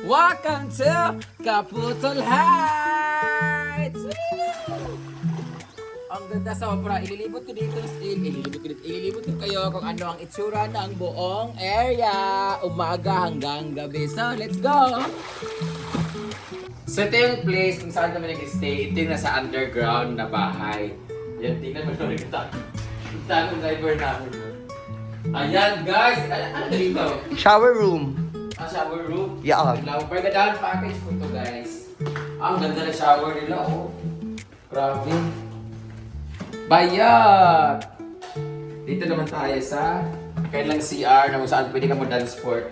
Welcome to Kaputol Heights! Woo! Ang ganda sobra. Ililibot ko dito. Il, ililibot ko dito. Ililibot ko kayo kung ano ang itsura ng buong area. Umaga hanggang gabi. So, let's go! So, ito yung place kung saan kami nag-stay. Ito yung nasa underground na bahay. Yan, tingnan mo naman ito. Ito ang driver namin. Ayan, guys! Ano, ano dito? Shower room. Shower room. Yeah. Now, down package ko to guys. Ang ganda ng shower nila, oh. Grabe. Bayat! Dito naman tayo sa kailang CR na kung saan pwede ka mag-dance sport.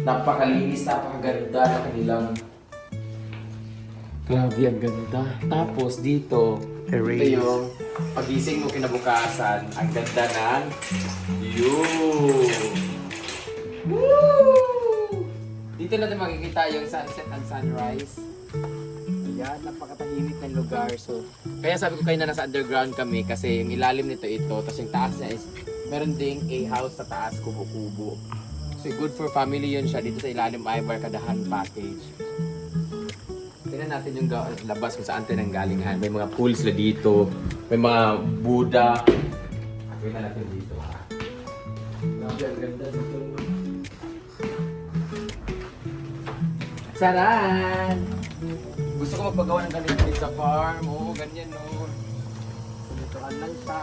Napakalinis, napakaganda ng kanilang Grabe, ang ganda. Tapos dito, Terrace. ito yung pagising mo kinabukasan. Ang ganda ng view. Woo! Dito natin makikita yung sunset and sunrise. Ayan, napakatahimik ng lugar. So, kaya sabi ko kayo na nasa underground kami kasi yung ilalim nito ito, tapos yung taas niya is meron ding a house sa taas, kubo-kubo. So, good for family yun siya. Dito sa ilalim ay barkadahan package. Tingnan natin yung labas kung saan tayo nanggalingan. May mga pools na dito. May mga Buddha. Tingnan natin dito Saran! Gusto ko magpagawa ng dito sa farm. Oo, ganyan no. Sunituan lang siya.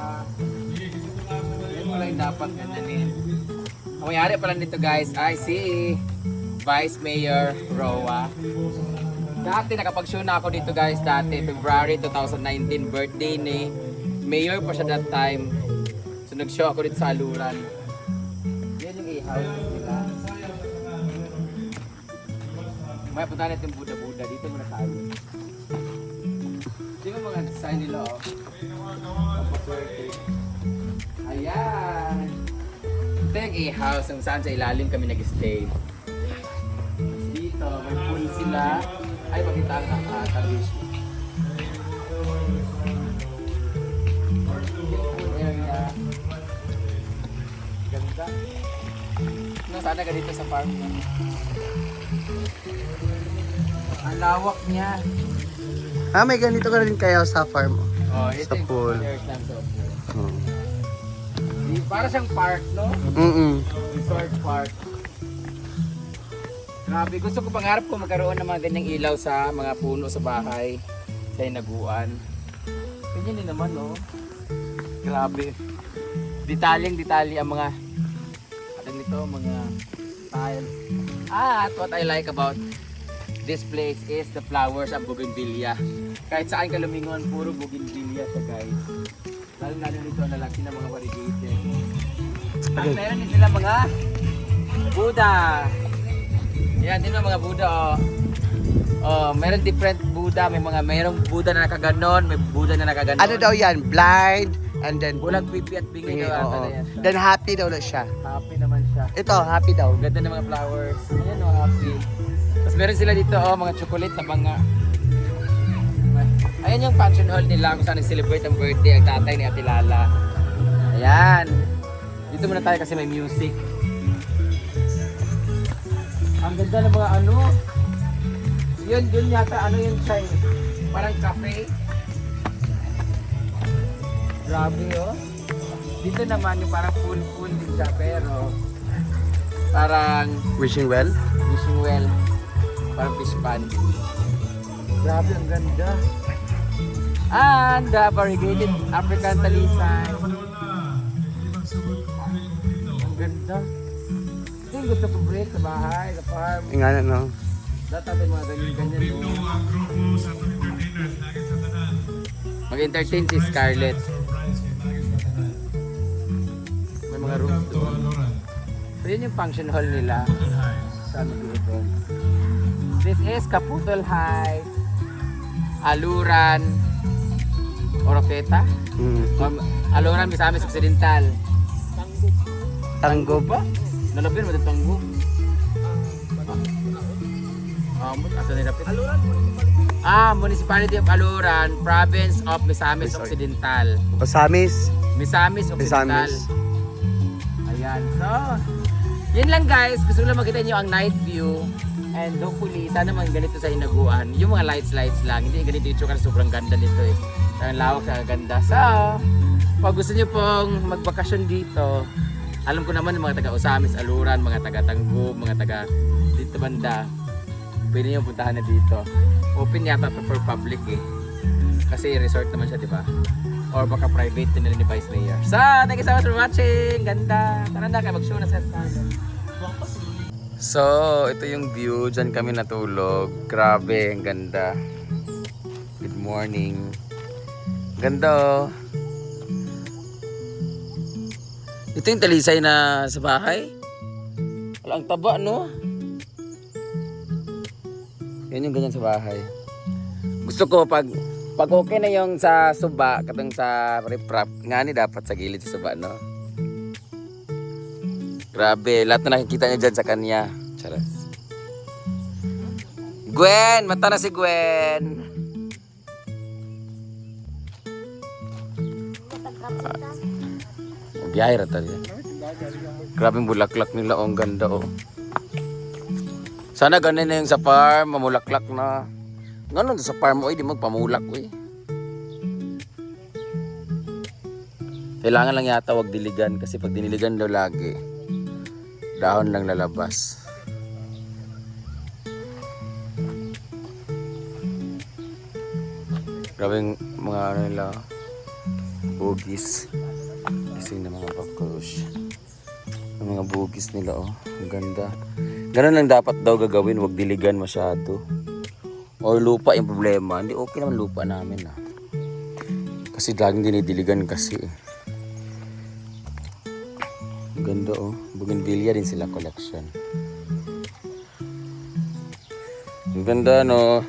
Yan mo lang dapat ganyanin. Ang mayari pala nito guys ay si Vice Mayor Roa. Dati nakapag-show na ako dito guys dati, February 2019, birthday ni Mayor pa siya that time. So nag-show ako dito sa Aluran. Yan yung i-house May punta natin yung Buddha-Buddha. Dito muna tayo. Tingnan mo mga design nila oh. Napaswerte. Ayan! Ito yung i-house kung saan sa ilalim kami nag-stay. Dito, may pool sila. Ay, makita ang tabish. area. Ganda. No, sana ka dito sa farm. Ang lawak niya. Ah, may ganito ka rin kayo sa farm. Oh, Sa pool. lang sa pool. Oh. Di- Para siyang park, no? Mm-mm. Resort park. Grabe, gusto ko pangarap ko magkaroon ng mga ganyang ilaw sa mga puno sa bahay. Sa inaguan. Ganyan din naman, no? Grabe. Detalyeng detalye ang mga ano nito, mga tile. At what I like about this place is the flowers ang bougainvillea. Kahit saan ka lumingon, puro bougainvillea to guys. Lalo lalo nito ang lalaki ng mga variegated. At meron din sila mga Buddha. Yan, din mga Buddha oh. Oh, meron different Buddha, may mga merong Buddha na nakaganon, may Buddha na nakaganon. Ano daw yan? Blind, and then... Bulag pipi at bingi daw ata na yan. Then happy daw na siya. Happy naman siya. Ito, happy daw. Ganda ng mga flowers. Ayan oh, happy. Tapos meron sila dito oh, mga chocolate na banga. Ayan yung function hall nila kung saan nag-celebrate ang birthday ang tatay ni Ate Lala. Ayan. Dito muna tayo kasi may music. Ang ganda ng mga ano. Yun, yun yata, ano yun siya eh. Parang cafe. Grabe oh. Dito naman yung parang pool-pool din siya pero parang Wishing well? wishing well. Parang fish pond. Grabe, ang ganda. And the variegated African talisay. Ang ganda. Ito yung gusto ko break sa bahay, sa farm. Yung ano, no? Dati natin mga ganyan-ganyan. No? Mag-entertain si Scarlett. May mga rooms doon. So yun yung function hall nila. Sabi dito. This is Caputol High. Aluran. Oroqueta. Mm. Um, Aluran, Misamis Occidental. Tanggo ba? Nalapin mo ito tanggo. Ah, mo asa nilapit? Aluran Ah, Municipality of Aluran, Province of Misamis Sorry. Occidental. Osamis. Misamis Occidental. Misamis. Ayan. So, Yun lang guys, gusto ko lang makita nyo ang night view. And hopefully, sana mga ganito sa inaguan. Yung mga lights lights lang. Hindi ganito yung tsura, sobrang ganda nito eh. Ang lawak sa ganda. So, pag gusto nyo pong magbakasyon dito, alam ko naman mga taga Usamis, Aluran, mga taga Tanggub, mga taga dito banda. Pwede nyo puntahan na dito. Open yata to for public eh. Kasi resort naman siya, di ba? Or baka private din nila ni Vice Mayor. So, thank you so much for watching. Ganda. Tara na kayo mag-show na sa So, ito yung view. Diyan kami natulog. Grabe, ang ganda. Good morning. Ganda oh. Ito yung talisay na sa bahay. Wala ang taba, no? Yan yung ganyan sa bahay. Gusto ko pag pag okay na yung sa suba, katong sa riprap, nga ni dapat sa gilid sa suba, no? Grabe, lahat na nakikita niyo dyan sa kanya. Charas. Gwen! Mata na si Gwen! Biyahe ra tayo. Grabe bulaklak nila, oh, ang ganda oh. Sana ganun na yung sa farm, mamulaklak na. Ganun sa farm mo, di magpamulak eh. Kailangan lang yata wag diligan kasi pag diniligan daw lagi, dahon lang lalabas. Grabe yung mga ano nila, bugis. Gising na mga bakrush. Ang mga bugis nila oh, ang ganda. Ganun lang dapat daw gagawin, wag diligan masyado. Or lupa yung problema. Hindi okay naman lupa namin ah. Kasi laging dinidiligan kasi eh. Ganda oh. Bougainvillea din sila collection. Ang ganda no.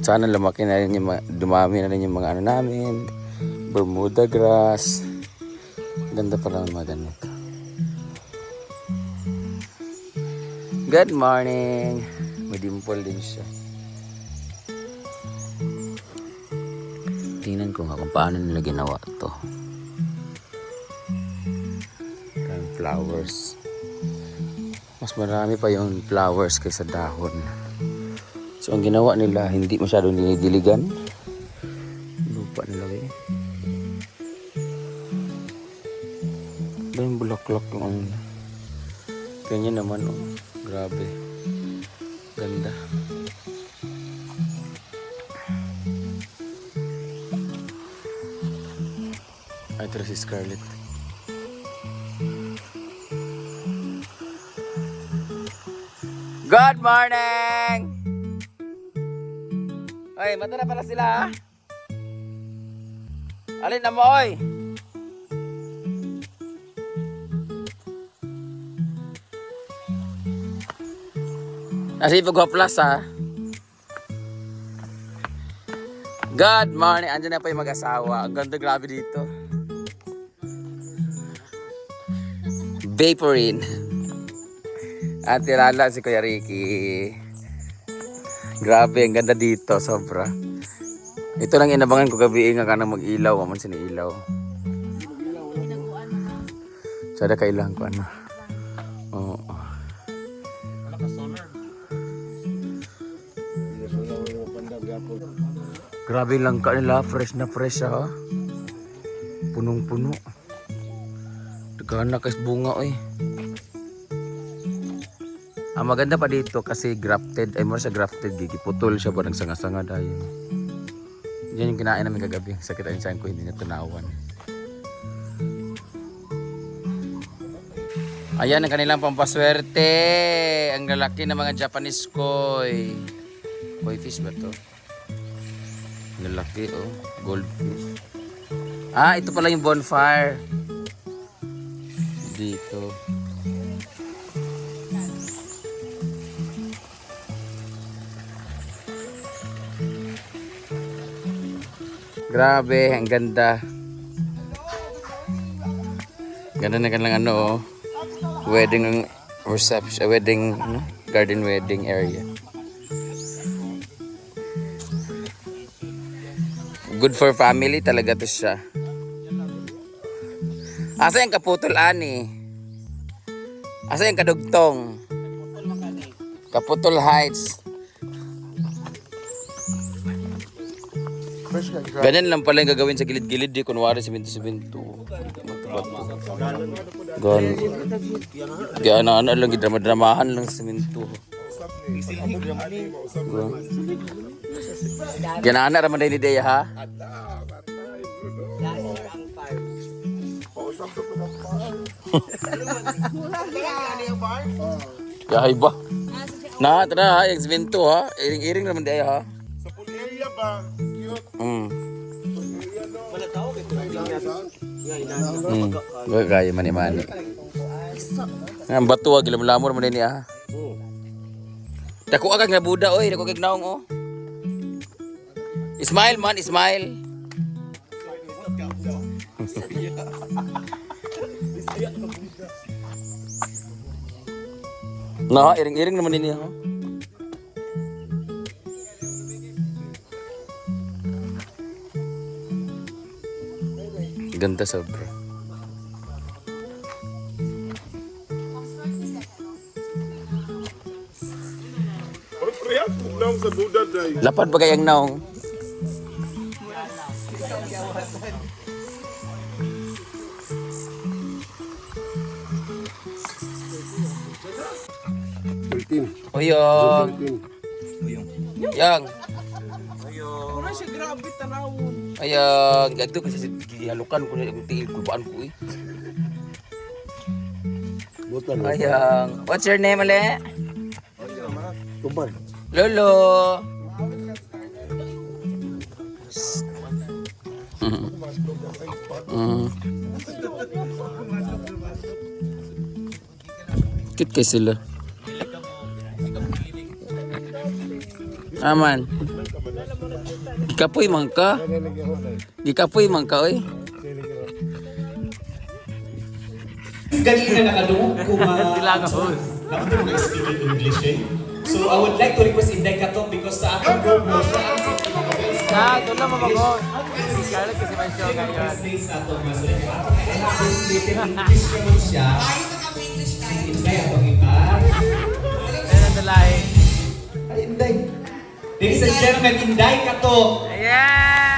Sana lumaki na rin yung mga, dumami na rin yung mga ano namin. Bermuda grass. Ganda pala ng mga ganito. Good morning. May dimple din siya. Tingnan ko nga kung paano nila ginawa to. Flowers. Mas marami pa yung flowers kaysa dahon. So ang ginawa nila, hindi masyadong dinidiligan. Lupa nila eh. Yung bulaklak yung ano. Ganyan naman oh. Grabe. Ganda. Ay, ito si Scarlett. Good morning! Ay, mata na pala sila ha? Alin na mo, oy? Nasipag ko plus ha. Good morning. Andiyan na pa yung mag-asawa. Ganda grabe dito. Vaporin. At tirala si Kuya Ricky. Grabe, ang ganda dito. Sobra. Ito lang inabangan ko gabi nga ka nang mag-ilaw. Aman sinilaw. Sada kailangan ko ano. Oo. Grabe lang ka nila, fresh na fresh ha. Punong-puno. Daghan na kas bunga oy. Ang maganda pa dito kasi grafted, ay mo siya grafted, gigiputol siya ba ng sanga-sanga dahil. Yan yung kinain namin kagabi. Sakit ang tiyan ko, hindi na tunawan. Ayan ang kanilang pampaswerte. Ang lalaki ng mga Japanese koi. Koi fish ba to? Lalaki oh, goldfish. Ah, ito pala yung bonfire. Dito. Grabe, ang ganda. Ganda na kanilang ano oh. Wedding reception, wedding, ano? garden wedding area. Good for family talaga to siya. Asa yung kaputol ani? Asa yung kadugtong? Kaputol Heights. Ganyan lang pala yung gagawin sa gilid-gilid di kunwari simento-simento. Gan. Kaya ano ano lang gidrama-dramahan lang sa simento. Kaya na ana raman din ideya ha. Kaya ba? Na, tara ha, yung simento ha. Iring-iring naman din ha. Sa area ba? Mm. Hmm. Gagaya man man. Ang bato wag lamlamor man ni ah. Dako agad nga buda oy, dako kag naong oh. Smile man, smile. No, iring-iring naman din niya. oh. Ganda sobra. Parang priyat mo lang sa Buddha day. Lapad ba kayang naong? Thirteen. Uyong. Thirteen. Yang. Ayang, gato kasi gihalukan ko na yung tingin ko baan ko eh. Butan. Ayang, what's your name ale? Tuban. Lolo. Mm. Cute kay sila. Aman. Ikapoy man ka. Ikapoy man ka oy. Kanina nakadungog ko ma... Nakadungog na speaking English eh. So I would like to request Inday Kato because sa akong promo siya ang Ah, doon lang mabago. Scarlett kasi may show ngayon. Na ito mas rin. I have this written English naman siya. Inday atong iba. Ayun ang dalay. Ay, Inday. Ladies and gentlemen, Inday Kato. Ayan!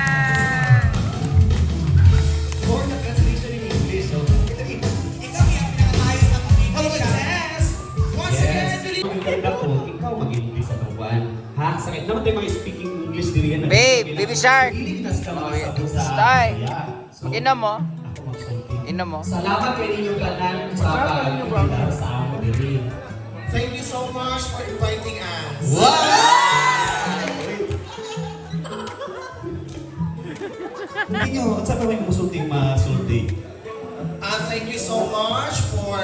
Shark. Stay. Inom mo? Inom mo? Salamat kay ninyo kanan sa pag-ibigay sa amo diri. Thank you so much for inviting us. Hindi nyo, at saan kami musulting masulti? Uh, thank you so much for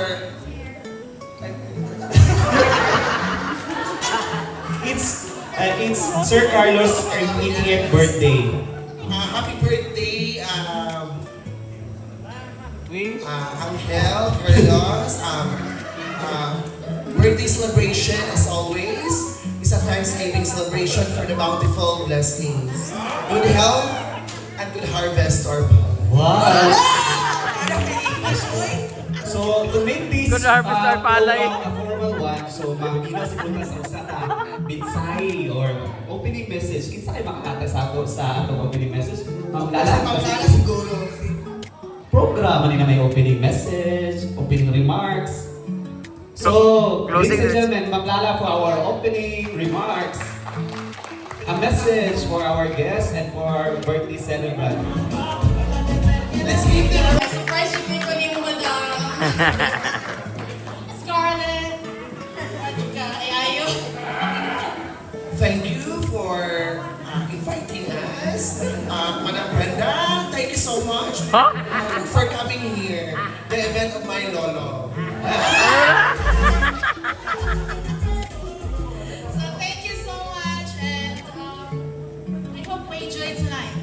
It's, uh, it's Sir Carlos 80th birthday. uh, happy birthday, um, uh, Angel Carlos. Um, uh, birthday celebration, as always, is a Thanksgiving celebration for the bountiful blessings. Good health and good harvest to our Wow! So, to make this Good harvest, our palay. program a formal one, so mamina si Punta sa usata, bitsay or opening message. Kinsa kayo makakata sa ato sa atong opening message? Ma'am Lala, Pagkala siguro. program na may opening message, opening remarks. So, Closing ladies and gentlemen, Ma'am Lala for our opening remarks. A message for our guests and for our birthday celebrant. Let's give them Surprise yung ko ni Madam. So much uh, for coming here. The event of my lolo. So thank you so much and um, I hope we enjoy tonight.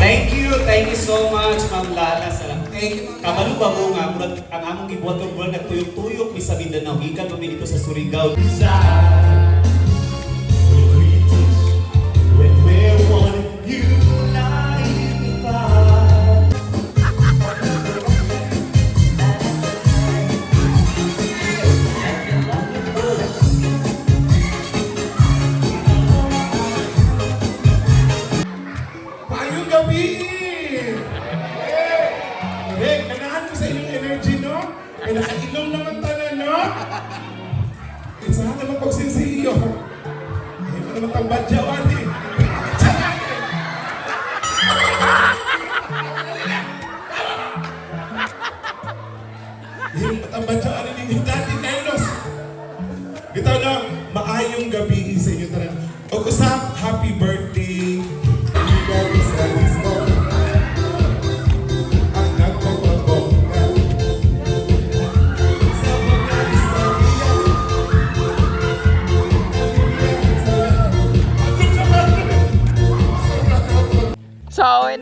Thank you, thank you so much, Ma'am Lala. Sa Thank you. Kabalo ba mo nga, murag ang among gibuhat ng world nagtuyok-tuyok mi sa Mindanao, gikan pa dito sa Surigao. Sa naman tanan, no? Isahan naman pag sinsiyo. Hindi mo naman tang badyawan, eh. Yung matambadyaan ninyo dati, Kailos. Ito maayong gabi sa inyo talaga. O usap, happy birthday.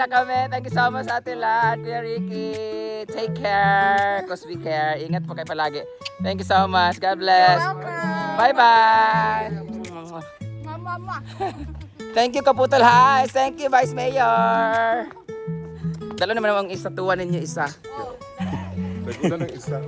Na kami. Thank you so much sa atin lahat, Kuya Ricky. Take care. Cause we care. Ingat po kayo palagi. Thank you so much. God bless. Bye-bye. Thank you, Kaputol Highs. Thank you, Vice Mayor. Dalo naman ang istatuan ninyo isa. Nagula ng isa.